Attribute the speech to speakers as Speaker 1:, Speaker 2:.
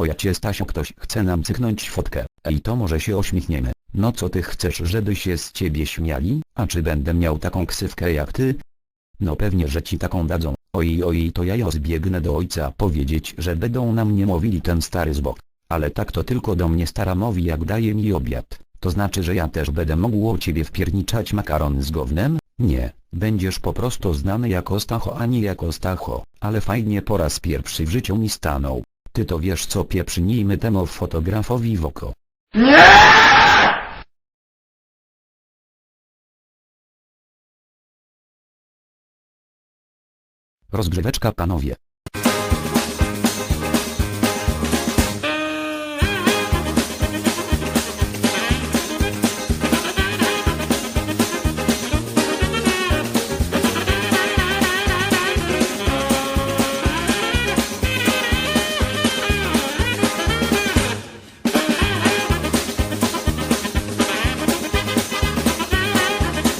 Speaker 1: O ja cię Stasiu ktoś chce nam cyknąć fotkę. Ej to może się uśmiechniemy. No co ty chcesz żeby się z ciebie śmiali? A czy będę miał taką ksywkę jak ty? No pewnie że ci taką dadzą. Oj oj to ja jo zbiegnę do ojca powiedzieć że będą na mnie mówili ten stary zbok. Ale tak to tylko do mnie stara mówi jak daje mi obiad. To znaczy że ja też będę mógł o ciebie wpierniczać makaron z gównem? Nie, będziesz po prostu znany jako Stacho a nie jako Stacho, ale fajnie po raz pierwszy w życiu mi stanął. Ty to wiesz co pieprznijmy temu fotografowi w oko. Rozgrzeweczka panowie.